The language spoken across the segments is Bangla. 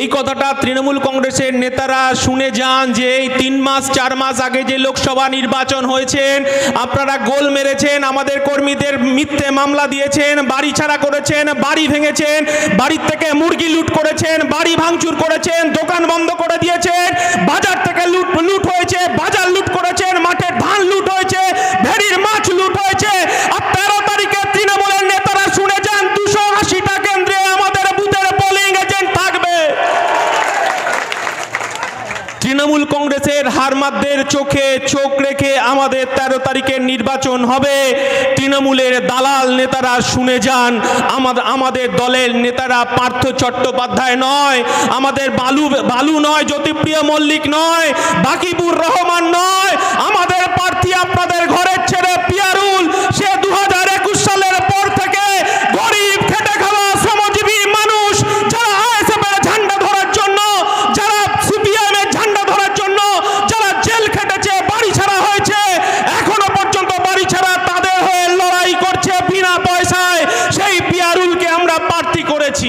এই কথাটা তৃণমূল কংগ্রেসের নেতারা শুনে যান যে এই তিন মাস, চার মাস আগে যে লোকসভা নির্বাচন হয়েছেন, আপনারা গোল মেরেছেন, আমাদের কর্মীদের মিথ্যে মামলা দিয়েছেন, বাড়ি ছাড়া করেছেন, বাড়ি ভেঙেছেন, বাড়ির থেকে মুরগি লুট করেছেন, বাড়ি ভাঙচুর করেছেন, দোকান বন্ধ করে দিয়েছেন, বাজার থেকে লুট লুট হয়েছে, বাজার লুট করেছেন, মাঠের ধান লুট হয়েছে ভেড়ির মাছ লুট হয়েছে আর তেরো তারিখে তৃণমূলের নেতারা শুনে যান দুশো আশিটা কেন্দ্রে আমাদের বুথের পোলিং এজেন্ট থাকবে তৃণমূল কংগ্রেসের হারমাদদের চোখে চোখ রেখে আমাদের তেরো তারিখের নির্বাচন হবে। তৃণমূলের দালাল নেতারা শুনে যান আমাদের আমাদের দলের নেতারা পার্থ চট্টোপাধ্যায় নয়, আমাদের বালু বালু নয়, জ্যোতিপ্রিয় মল্লিক নয়, বাকিবুর রহমান নয়, আমাদের প্রার্থী আপনাদের ঘরের ছেড়ে পিয়ারুল, সে দু হাজার একুশ একুশ সালের পর থেকে গরিব খেটে খাওয়া শ্রমজীবী মানুষ যারা আইএসএফ এর ঝান্ডা ধরার জন্য যারা সিপিএম এর ঝান্ডা ধরার জন্য যারা জেল খেটেছে বাড়ি ছাড়া হয়েছে এখনও পর্যন্ত বাড়ি ছাড়া তাদের হয়ে লড়াই করছে বিনা পয়সায় সেই পিয়ারুলকে আমরা প্রার্থী করেছি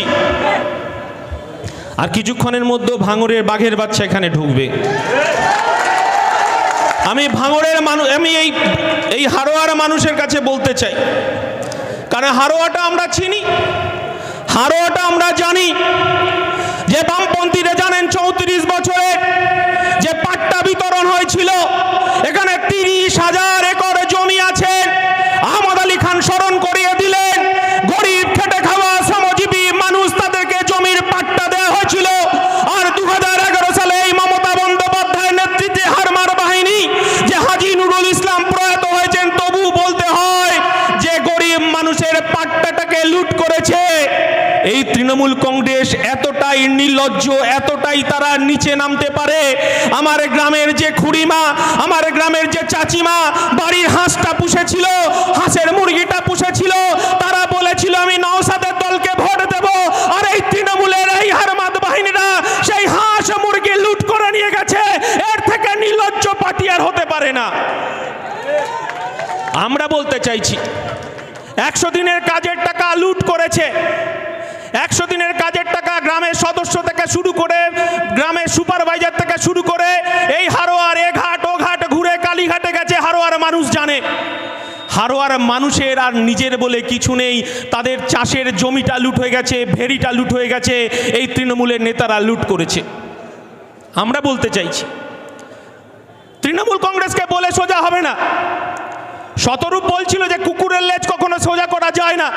আর কিছুক্ষণের মধ্যে ভাঙরের বাঘের বাচ্চা এখানে ঢুকবে। আমি ভাঙরের মানুষ আমি এই এই হারোয়ার মানুষের কাছে বলতে চাই। কারণ হারোয়াটা আমরা চিনি, হারোয়াটা আমরা জানি যে বামপন্থীরা জানেন চৌত্রিশ বছরে যে পাট্টা বিতরণ হয়েছিল এখানে তিরিশ হাজার একর জমি আছে আহমদ আলী খান স্মরণ করিয়ে দিলেন গরিব খেটে খাওয়া শ্রমজীবী মানুষ তাদেরকে জমির পাট্টা দেওয়া হয়েছিল আর দু সালে এই মমতা বন্দ্যোপাধ্যায়ের নেতৃত্বে হারমার বাহিনী যে হাজি নুরুল ইসলাম প্রয়াত হয়েছেন তবু বলতে হয় যে গরিব মানুষের পাট্টাটাকে লুট করেছে এই তৃণমূল কংগ্রেস এতটাই নির্লজ্জ, এতটাই তারা নিচে নামতে পারে। আমার গ্রামের যে খুড়িমা, আমার গ্রামের যে চাচিমা, বাড়ির হাঁসটা পুষেছিল, হাঁসের মুরগিটা পুষেছিল। তারা বলেছিল, আমি নওসাদের দলকে ভোট দেব। আর এই তৃণমূলের এই হারমাদ বাহিনীরা সেই হাঁস মুরগি লুট করে নিয়ে গেছে। এর থেকে নির্লজ্জ পার্টি আর হতে পারে না। আমরা বলতে চাইছি, একশো দিনের কাজের টাকা লুট করেছে। একশো দিনের কাজের টাকা গ্রামের সদস্য থেকে শুরু করে গ্রামের সুপারভাইজার থেকে শুরু করে এই হারোয়ার এ ঘাট, ও ঘাট ঘুরে কালীঘাটে গেছে হারোয়ার মানুষ জানে। হারোয়ার মানুষের আর নিজের বলে কিছু নেই। তাদের চাষের জমিটা লুট হয়ে গেছে, ভেড়িটা লুট হয়ে গেছে, এই তৃণমূলের নেতারা লুট করেছে। আমরা বলতে চাইছি, তৃণমূল কংগ্রেসকে বলে সোজা হবে না। শতরূপ বলছিল যে কুকুরের লেজ কখনো সোজা করা যায় না।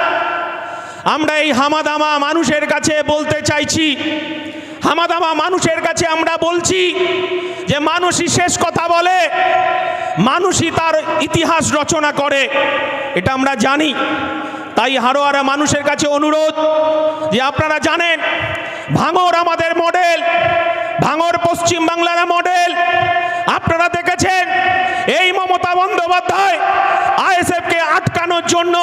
আমরা এই হামাদামা মানুষের কাছে বলতে চাইছি। হামাদামা মানুষের কাছে আমরা বলছি যে মানুষই শেষ কথা বলে, মানুষই তার ইতিহাস রচনা করে। এটা আমরা জানি। তাই হারোয়ারা মানুষের কাছে অনুরোধ যে আপনারা জানেন, ভাঙর আমাদের মডেল, ভাঙর পশ্চিম বাংলার মডেল। আপনারা দেখেছেন, এই মমতা বন্দ্যোপাধ্যায়, আইএসএফকে আটকানোর জন্য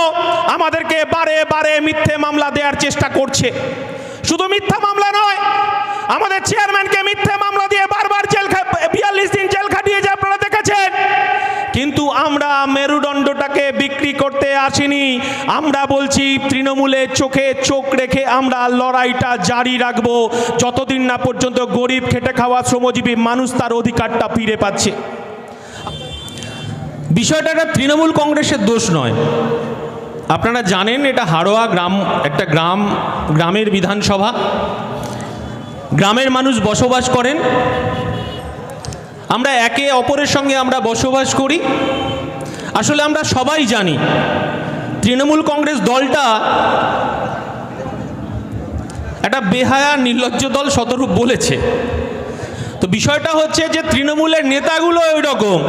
আমাদেরকে বারে বারে মিথ্যে মামলা দেওয়ার চেষ্টা করছে। শুধু মিথ্যা মামলা নয়, আমাদের চেয়ারম্যানকে মিথ্যে মামলা দিয়ে বারবার জেল বিয়াল্লিশ দিন জেল খাটিয়েছে আপনারা দেখেছেন? কিন্তু আমরা মেরুদণ্ডটাকে বিক্রি করতে আসিনি। আমরা বলছি তৃণমূলের চোখে চোখ রেখে আমরা লড়াইটা জারি রাখব। যতদিন না পর্যন্ত গরিব খেটে খাওয়া শ্রমজীবী মানুষ তার অধিকারটা ফিরে পাচ্ছে। বিষয়টা একটা তৃণমূল কংগ্রেসের দোষ নয়। আপনারা জানেন এটা হাড়োয়া গ্রাম, একটা গ্রাম, গ্রামের বিধানসভা। গ্রামের মানুষ বসবাস করেন। আমরা একে অপরের সঙ্গে আমরা বসবাস করি। আসলে আমরা সবাই জানি, তৃণমূল কংগ্রেস দলটা একটা বেহায়া, নির্লজ্জ দল শতরূপ বলেছে। তো বিষয়টা হচ্ছে যে তৃণমূলের নেতাগুলো ওই রকম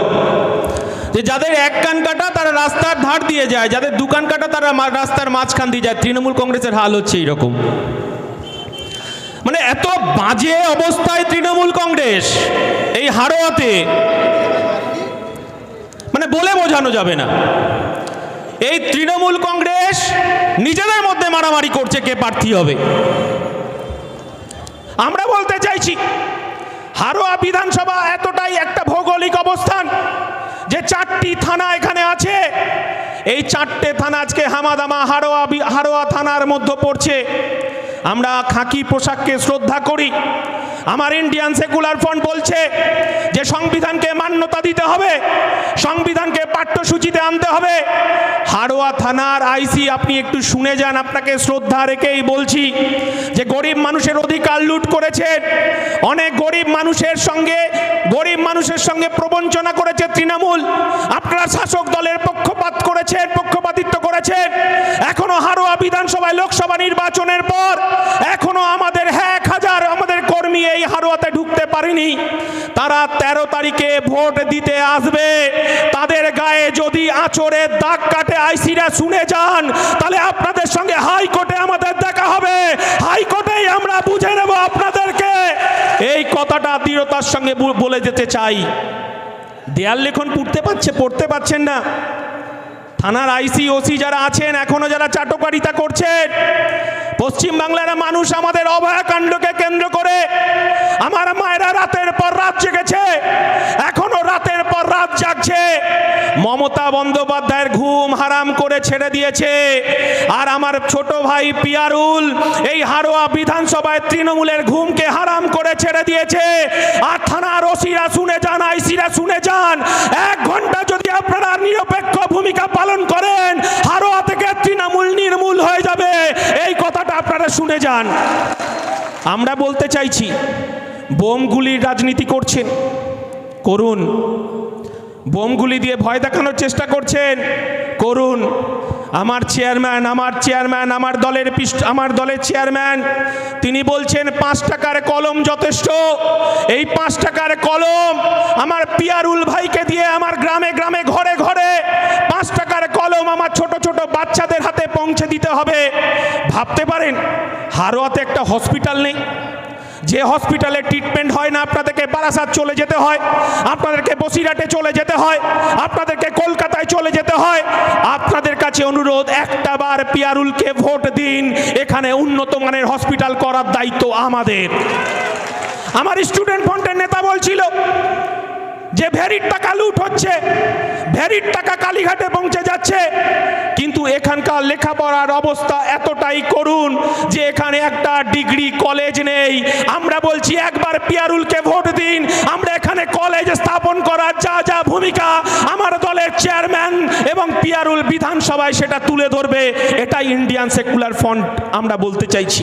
যে যাদের এক কান কাটা, তারা রাস্তার ধার দিয়ে যায়। যাদের দু কান কাটা, তারা রাস্তার মাঝখান দিয়ে যায়। তৃণমূল কংগ্রেসের হাল হচ্ছে এইরকম। মানে এত বাজে অবস্থায় তৃণমূল কংগ্রেস এই হারোয়াতে মানে বলে বোঝানো যাবে না। এই তৃণমূল কংগ্রেস নিজেদের মধ্যে মারামারি করছে কে প্রার্থী হবে। আমরা বলতে চাইছি হারোয়া বিধানসভা এতটাই একটা ভৌগোলিক অবস্থান যে চারটি থানা এখানে আছে, এই চারটে থানা আজকে হামাদামা হারোয়া হারোয়া থানার মধ্যে পড়ছে। আমরা খাকি পোশাককে শ্রদ্ধা করি। আমার ইন্ডিয়ান সেকুলার ফ্রন্ট বলছে যে সংবিধানকে মান্যতা দিতে হবে, সংবিধানকে পাঠ্যসূচিতে আনতে হবে। হাড়োয়া থানার আইসি, আপনি একটু শুনে যান, আপনাকে শ্রদ্ধা রেখেই বলছি যে গরিব মানুষের অধিকার লুট করেছেন অনেক গরিব মানুষের সঙ্গে, গরিব মানুষের সঙ্গে প্রবঞ্চনা করেছে তৃণমূল, আপনারা শাসক দলের পক্ষপাত করেছেন পক্ষপাতিত্ব করেছেন এখনও হারোয়া বিধানসভায় লোকসভা নির্বাচনের পর, এখনও আমাদের এক হাজার আমাদের কর্মী এই হারোয়াতে ঢুকতে পারেনি তারা তেরো তারিখে ভোট দিতে আসবে। তাদের গায়ে যদি আচরের দাগ কাটে, আইসিরা শুনে যান। তাহলে আপনাদের সঙ্গে হাইকোর্টে আমাদের দেখা হবে। হাইকোর্টেই আমরা বুঝে নেব আপনাদেরকে। এই কথাটা দৃঢ়তার সঙ্গে বলে যেতে চাই। দেয়াল লেখন পড়তে পারছে, পড়তে পারছেন না। থানার আইসি, ওসি যারা আছেন, এখনও যারা চাটকারিতা করছেন পশ্চিমবাংলার মানুষ আমাদের অভয়াকাণ্ডকে কেন্দ্র করে আমার মায়েরা রাতের পর রাত জেগেছে। এখনও জাগছে মমতা বন্দ্যোপাধ্যায়ের ঘুম হারাম করে ছেড়ে দিয়েছে। আর আমার ছোট ভাই পিয়ারুল, এই হারোয়া বিধানসভায় তৃণমূলের ঘুমকে হারাম করে ছেড়ে দিয়েছে। আর থানার ওসিরা শুনে যান, আইসিরা শুনে যান। এক ঘণ্টা যদি আপনারা নিরপেক্ষ ভূমিকা পালন করেন হারোয়া থেকে তৃণমূল নির্মূল হয়ে যাবে। এই কথাটা আপনারা শুনে যান। আমরা বলতে চাইছি, বোমগুলির রাজনীতি করছেন। করুন। বোমগুলি দিয়ে ভয় দেখানোর চেষ্টা করছেন। করুন। আমার চেয়ারম্যান আমার চেয়ারম্যান, আমার দলের পৃষ্ঠ আমার দলের চেয়ারম্যান, তিনি বলছেন, পাঁচ টাকার কলম যথেষ্ট। এই পাঁচ টাকার কলম আমার পিয়ারুল ভাইকে দিয়ে আমার গ্রামে গ্রামে, ঘরে ঘরে পাঁচ টাকার কলম আমার ছোট ছোট বাচ্চাদের হাতে পৌঁছে দিতে হবে। ভাবতে পারেন, হারোয়াতে একটা হসপিটাল নেই? যে হসপিটালে ট্রিটমেন্ট হয় না, আপনাদেরকে বারাসাত চলে যেতে হয়, আপনাদেরকে বসিরহাটে চলে যেতে হয়, আপনাদেরকে কলকাতায় চলে যেতে হয়, আপনাদের কাছে অনুরোধ, একটা বার পিয়ারুলকে ভোট দিন, এখানে উন্নত মানের হসপিটাল করার দায়িত্ব আমাদের। আমার স্টুডেন্ট ফ্রন্টের নেতা বলছিল যে ভেরির টাকা লুট হচ্ছে, ভেরির টাকা কালীঘাটে পৌঁছে যাচ্ছে, কিন্তু এখানকার লেখাপড়ার অবস্থা এতটাই করুন যে এখানে একটা ডিগ্রি কলেজ নেই। আমরা বলছি একবার পিয়ারুলকে ভোট দিন, আমরা এখানে কলেজ স্থাপন করার যা যা ভূমিকা, আমার দলের চেয়ারম্যান এবং পিয়ারুল বিধানসভায় সেটা তুলে ধরবে এটা ইন্ডিয়ান সেকুলার ফ্রন্ট, আমরা বলতে চাইছি।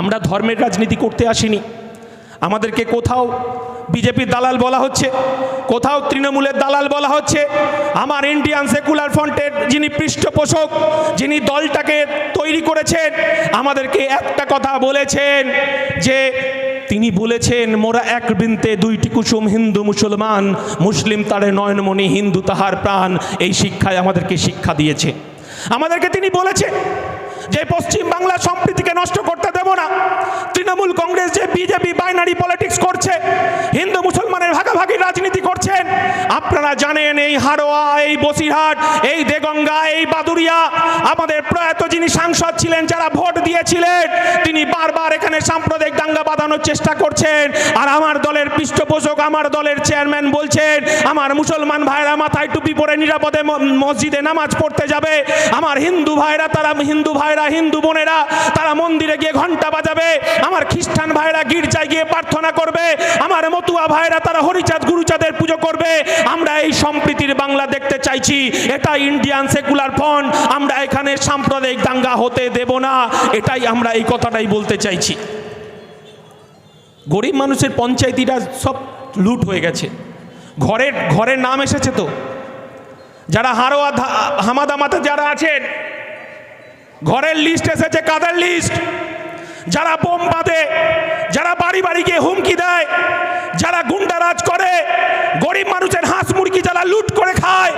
আমরা ধর্মের রাজনীতি করতে আসিনি। আমাদেরকে কোথাও বিজেপির দালাল বলা হচ্ছে, কোথাও তৃণমূলের দালাল বলা হচ্ছে, আমার ইন্ডিয়ান সেকুলার ফ্রন্টের যিনি পৃষ্ঠপোষক, যিনি দলটাকে তৈরি করেছেন, আমাদেরকে একটা কথা বলেছেন যে, তিনি বলেছেন, মোরা এক বৃন্তে দুইটি কুসুম হিন্দু মুসলমান, মুসলিম তারে নয়নমণি হিন্দু তাহার প্রাণ, এই শিক্ষায় আমাদেরকে শিক্ষা দিয়েছে। আমাদেরকে তিনি বলেছে যে পশ্চিম বাংলা সম্প্রীতিকে নষ্ট করতে দেব না। তৃণমূল কংগ্রেস, যে বিজেপি বাইনারি পলিটিক্স করছে, হিন্দু রাজনীতি করছেন। আপনারা জানেন এই হাড়োয়া, এই বসিরহাট, এই দেগঙ্গা, এই বাদুরিয়া আমাদের প্রয়াত যিনি সাংসদ ছিলেন, যারা ভোট দিয়েছিলেন, তিনি বারবার এখানে সাম্প্রদায়িক দাঙ্গা বাঁধানোর চেষ্টা করছেন। আর আমার দলের পৃষ্ঠপোষক, আমার দলের চেয়ারম্যান বলছেন, আমার মুসলমান ভাইরা মাথায় টুপি পরে নিরাপদে মসজিদে নামাজ পড়তে যাবে। আমার হিন্দু ভাইরা, তারা হিন্দু ভাইরা, হিন্দু বোনেরা, তারা মন্দিরে গিয়ে ঘণ্টা বাজাবে। আমার খ্রিস্টান ভাইরা গির্জায় গিয়ে প্রার্থনা করবে। আমার মতুয়া ভাইরা, তারা হরিচাঁদ গুরুচাঁদের পুজো করবে। আমরা এই সম্প্রীতির বাংলা দেখতে চাইছি। এটা ইন্ডিয়ান সেকুলার ফ্রন্ট আমরা এখানে সাম্প্রদায়িক দাঙ্গা হতে দেব না। এটাই আমরা এই কথাটাই বলতে চাইছি। গরিব মানুষের পঞ্চায়েতিরা সব লুট হয়ে গেছে। ঘরের ঘরের নাম এসেছে তো। যারা হারোয়া হামাদামাতে যারা আছেন, ঘরের লিস্ট এসেছে কাদের লিস্ট যারা বোম বাঁধে, যারা বাড়ি বাড়ি গিয়ে হুমকি দেয় যারা গুন্ডারাজ করে, গরিব মানুষের হাঁস মুরগি যারা লুট করে খায়,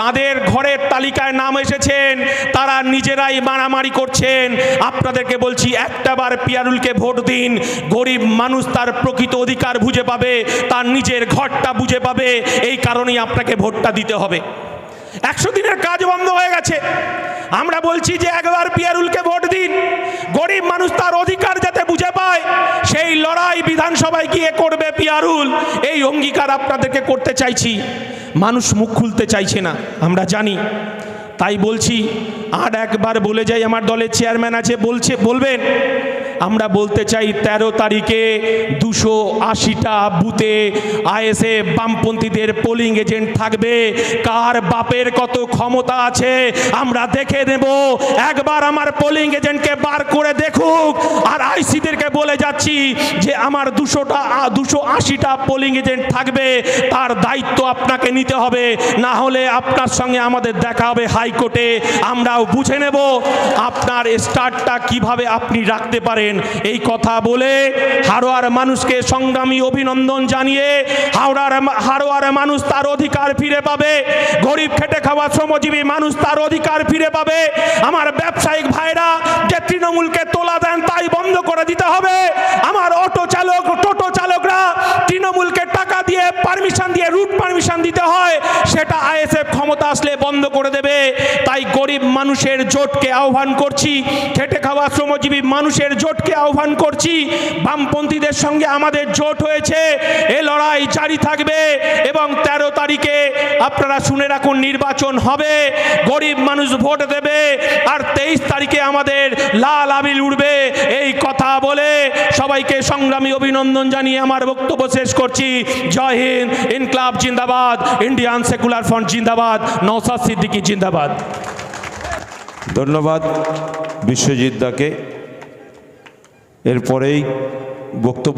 তাদের ঘরের তালিকায় নাম এসেছেন, তারা নিজেরাই মারামারি করছেন। আপনাদেরকে বলছি একটাবার পিয়ারুলকে ভোট দিন, গরিব মানুষ তার প্রকৃত অধিকার বুঝে পাবে, তার নিজের ঘরটা বুঝে পাবে, এই কারণেই আপনাকে ভোটটা দিতে হবে। একশো দিনের কাজ বন্ধ হয়ে গেছে। আমরা বলছি যে একবার পিয়ারুলকে ভোট দিন, গরিব মানুষ তার অধিকার লড়াই বিধানসভায় গিয়ে করবে পিয়ারুল। এই অঙ্গীকার আপনাদেরকে করতে চাইছি। মানুষ মুখ খুলতে চাইছে না, আমরা জানি। তাই বলছি, আর একবার বলে যাই, আমার দলের চেয়ারম্যান আছে, বলছে, বলবেন আমরা বলতে চাই ১৩ তারিখে দুশো আশিটা বুথে আইএসএ বামপন্থীদের পোলিং এজেন্ট থাকবে। কার বাপের কত ক্ষমতা আছে, আমরা দেখে নেব। একবার আমার পোলিং এজেন্টকে বার করে দেখুক। আর আইসিদেরকে বলে যাচ্ছি যে আমার দুশোটা, দুশো আশিটা পোলিং এজেন্ট থাকবে। তার দায়িত্ব আপনাকে নিতে হবে। না হলে আপনার সঙ্গে আমাদের দেখা হবে হাইকোর্টে। আমরাও বুঝে নেব। আপনার স্টার্টটা কীভাবে আপনি রাখতে পারেন? এই কথা বলে হারোয়ার মানুষকে সংগ্রামী অভিনন্দন জানিয়ে হাওড়ার হারোয়ার মানুষ তার অধিকার ফিরে পাবে। গরিব খেটে খাওয়া শ্রমজীবী মানুষ তার অধিকার ফিরে পাবে। আমার ব্যবসায়িক ভাইরা যে তৃণমূলকে তোলা দেন তাই বন্ধ করে দিতে হবে। আমার অটো চালক, টোটো চালকরা তৃণমূলকে পারমিশন দিয়ে রুট পারমিশন দিতে হয়, সেটা আইএসএফ ক্ষমতা আসলে বন্ধ করে দেবে। তাই গরিব মানুষের জোটকে আহ্বান করছি, খেটে খাওয়া শ্রমজীবী মানুষের জোটকে আহ্বান করছি, বামপন্থীদের সঙ্গে আমাদের জোট হয়েছে, এ লড়াই জারি থাকবে এবং তেরো তারিখে আপনারা শুনে রাখুন, নির্বাচন হবে, গরিব মানুষ ভোট দেবে, আর তেইশ তারিখে আমাদের লাল আবিল উঠবে এই কথা বলে সবাইকে সংগ্রামী অভিনন্দন জানিয়ে আমার বক্তব্য শেষ করছি। জয় হিন্দ, ইনকলাব জিন্দাবাদ, ইন্ডিয়ান সেকুলার ফ্রন্ট জিন্দাবাদ নৌসাদ সিদ্দিকী জিন্দাবাদ। ধন্যবাদ বিশ্বজিৎ দাকে। এরপরেই বক্তব্য